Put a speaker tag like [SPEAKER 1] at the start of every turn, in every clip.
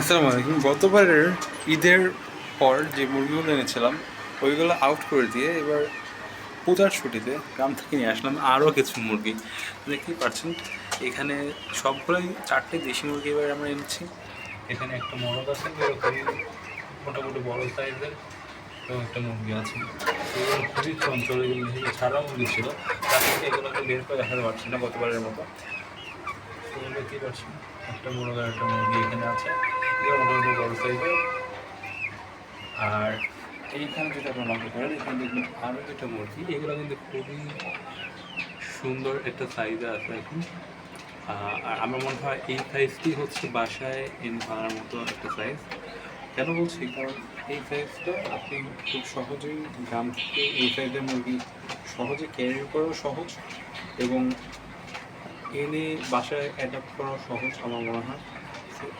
[SPEAKER 1] আসসালামু আলাইকুম। গতবারের ঈদের পর যে মুরগিগুলো এনেছিলাম, ওইগুলো আউট করে দিয়ে এবার পূজার ছুটিতে গ্রাম থেকে নিয়ে আসলাম আরও কিছু মুরগি। দেখতেই পাচ্ছেন, এখানে সবগুলোই চারটে দেশি মুরগি এবার আমরা এনেছি। এখানে একটা মরদ আছে মোটামুটি বড় সাইজের, এবং একটা মুরগি আছে। এগুলো খুবই চঞ্চল, এগুলো থেকে ছাড়া মুরগি ছিল। তার থেকে এগুলোকে বের করে দেখাতে পারছি না গতবারের মতো। দেখতেই পাচ্ছেন, একটা বড় আর একটা মুরগি এখানে আছে। আর এইখানে যেটা আপনারা লক্ষ্য করেন, এখানে দেখবেন আরও যেটা মুরগি এগুলো কিন্তু খুবই সুন্দর একটা সাইজে আছে এখন। আর আমার মনে হয় এই সাইজটি হচ্ছে বাসায় এনে পাওয়ার মতো একটা সাইজ কেন বলছি? কারণ এই সাইজটা আপনি খুব সহজেই গ্রাম থেকে এই সাইজের মুরগি সহজে ক্যারি করাও সহজ এবং এনে বাসায় অ্যাডাপ্ট করাও সহজ আমার মনে হয়।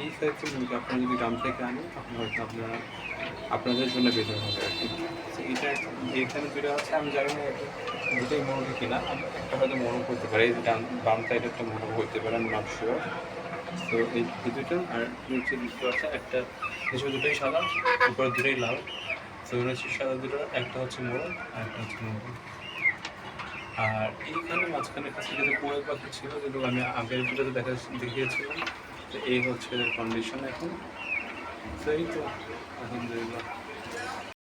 [SPEAKER 1] এই সাইজের মুরগি আপনারা যদি গ্রাম থেকে আনেন, তখন হয়তো আপনারা, আপনাদের জন্য বেটার হবে আর কি। এটা এখানে যেটা আছে, আমি জানি না, এটা দুটোই মোরগ কিনা। আমি একটা হয়তো মোরগ করতে পারে ডান, বাম সাইডে একটা মোরগ করতে পারে আমি নট শিওর তো এই দুটো আর নিচে দুটো আছে, একটা নিচে দুটোই সাদা উপরে দুটোই লাল। তো নিচে সাদা দুটো, একটা হচ্ছে মোরগ আর একটা হচ্ছে মোরগ আর এইখানে মাঝখানে কাছে যেটা কোয়েল পাখি ছিল যেগুলো আমি আগের ভিডিওতে দেখা দেখিয়েছিলাম এই হচ্ছে কন্ডিশন এখন। সেই তো আলহামদুলিল্লাহ।